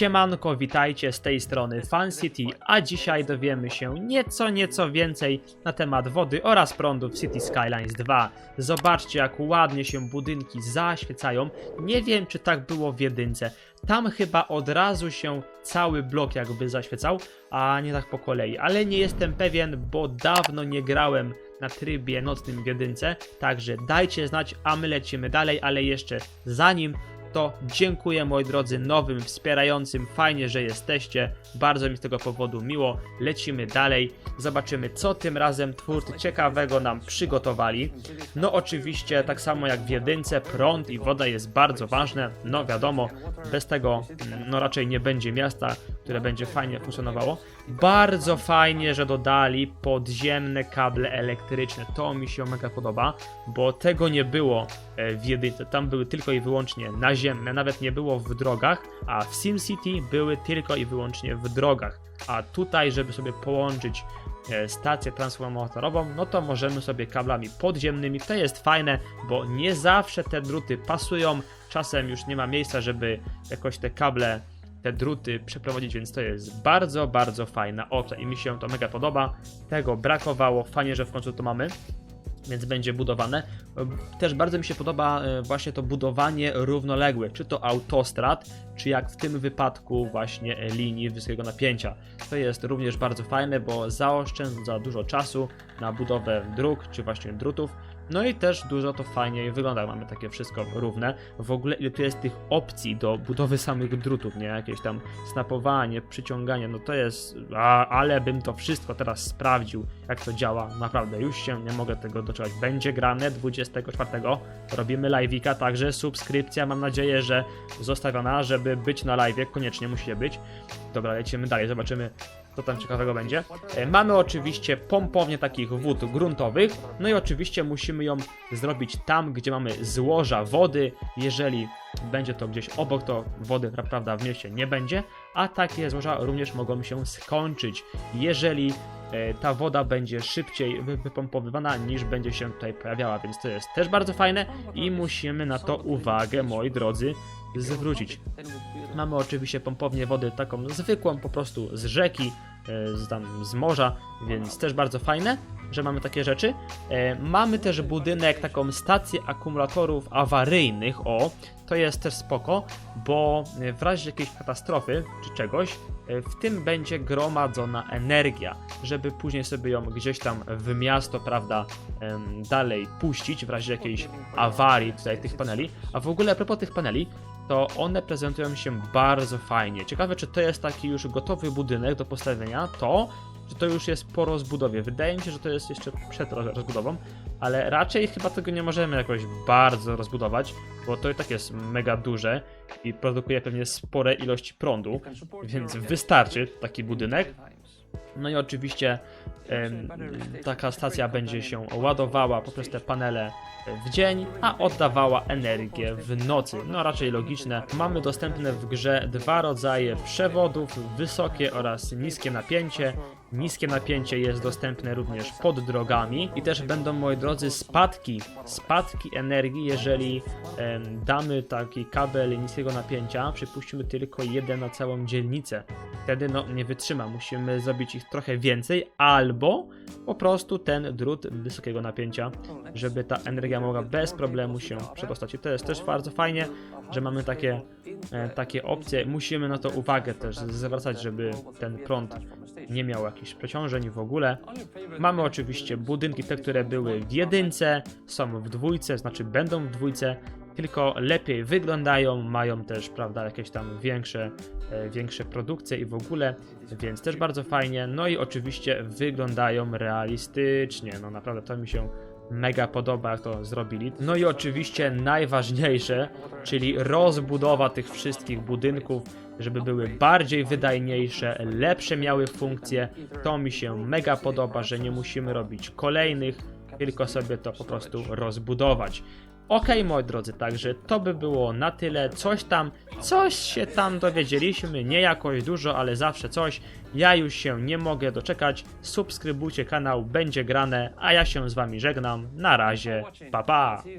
Siemanko, witajcie z tej strony Fan City, a dzisiaj dowiemy się nieco, nieco więcej na temat wody oraz prądu w City Skylines 2. Zobaczcie jak ładnie się budynki zaświecają, nie wiem czy tak było w jedynce. Tam chyba od razu się cały blok jakby zaświecał, a nie tak po kolei, ale nie jestem pewien, bo dawno nie grałem na trybie nocnym w jedynce, także dajcie znać, a my lecimy dalej, ale jeszcze zanim to dziękuję moi drodzy nowym wspierającym, fajnie, że jesteście, bardzo mi z tego powodu miło, lecimy dalej, zobaczymy co tym razem twórcy ciekawego nam przygotowali. No oczywiście tak samo jak w jedynce prąd i woda jest bardzo ważne, no wiadomo, bez tego mm, no raczej nie będzie miasta, które będzie fajnie funkcjonowało. Bardzo fajnie, że dodali podziemne kable elektryczne, to mi się mega podoba, bo tego nie było e, w jedynce, tam były tylko i wyłącznie naziemne, nawet nie było w drogach, a w SimCity były tylko i wyłącznie w drogach. A tutaj, żeby sobie połączyć e, stację transformatorową, no to możemy sobie kablami podziemnymi. To jest fajne, bo nie zawsze te druty pasują. Czasem już nie ma miejsca, żeby jakoś te kable, te druty przeprowadzić, więc to jest bardzo, bardzo fajna opcja i mi się to mega podoba. Tego brakowało, fajnie, że w końcu to mamy więc będzie budowane. Też bardzo mi się podoba e, właśnie to budowanie równoległe, czy to autostrad, czy jak w tym wypadku właśnie linii wysokiego napięcia. To jest również bardzo fajne, bo zaoszczędza dużo czasu na budowę dróg, czy właśnie drutów. No i też dużo to fajniej wygląda, mamy takie wszystko równe. W ogóle ile tu jest tych opcji do budowy samych drutów, nie? Jakieś tam snapowanie, przyciąganie, no to jest... A, ale bym to wszystko teraz sprawdził, jak to działa. Naprawdę, już się nie mogę tego doczekać. Będzie grane 24. Robimy live'ika, także subskrypcja mam nadzieję, że zostawiona, żeby być na live'ie. Koniecznie musi być. Dobra, lecimy dalej, zobaczymy co tam ciekawego będzie. E, Mamy oczywiście pompownię takich wód gruntowych, no i oczywiście musimy ją zrobić tam, gdzie mamy złoża wody. Jeżeli będzie to gdzieś obok, to wody pra- prawda w mieście nie będzie, a takie złoża również mogą się skończyć, jeżeli e, ta woda będzie szybciej wy- wypompowywana niż będzie się tutaj pojawiała, więc to jest też bardzo fajne i musimy na to uwagę, moi drodzy, zwrócić. Mamy oczywiście pompownię wody taką zwykłą, po prostu z rzeki, e, z, tam, z morza, więc też bardzo fajne, że mamy takie rzeczy. E, Mamy też budynek, taką stację akumulatorów awaryjnych, o, to jest też spoko, bo w razie jakiejś katastrofy czy czegoś, e, w tym będzie gromadzona energia, żeby później sobie ją gdzieś tam w miasto, prawda, dalej puścić w razie jakiejś awarii tutaj tych paneli. A w ogóle a propos tych paneli, to one prezentują się bardzo fajnie. Ciekawe, czy to jest taki już gotowy budynek do postawienia, to, że to już jest po rozbudowie. Wydaje mi się, że to jest jeszcze przed roz- rozbudową, ale raczej chyba tego nie możemy jakoś bardzo rozbudować, bo to i tak jest mega duże i produkuje pewnie spore ilości prądu, więc wystarczy taki budynek. No i oczywiście taka stacja będzie się ładowała poprzez te panele w dzień, a oddawała energię w nocy. No raczej logiczne. Mamy dostępne w grze dwa rodzaje przewodów, wysokie oraz niskie napięcie. Niskie napięcie jest dostępne również pod drogami i też będą, moi drodzy, spadki, spadki energii, jeżeli damy taki kabel niskiego napięcia, przypuśćmy tylko jeden na całą dzielnicę. Wtedy no nie wytrzyma, musimy zrobić ich trochę więcej, albo po prostu ten drut wysokiego napięcia, żeby ta energia mogła bez problemu się przedostać. I to jest też bardzo fajnie, że mamy takie, e, takie opcje. Musimy na to uwagę też zwracać, żeby ten prąd nie miał jakichś przeciążeń w ogóle. Mamy oczywiście budynki, te, które były w jedynce, są w dwójce, znaczy będą w dwójce, tylko lepiej wyglądają, mają też, prawda, jakieś tam większe, e, większe produkcje i w ogóle, więc też bardzo fajnie. No i oczywiście wyglądają realistycznie, no naprawdę to mi się mega podoba, jak to zrobili. No i oczywiście najważniejsze, czyli rozbudowa tych wszystkich budynków, żeby były bardziej wydajniejsze, lepsze miały funkcje. To mi się mega podoba, że nie musimy robić kolejnych, tylko sobie to po prostu rozbudować. Okej, moi drodzy, także to by było na tyle. Coś tam, coś się tam dowiedzieliśmy, nie jakoś dużo, ale zawsze coś. Ja już się nie mogę doczekać. Subskrybujcie kanał, będzie grane, a ja się z wami żegnam. Na razie, pa pa!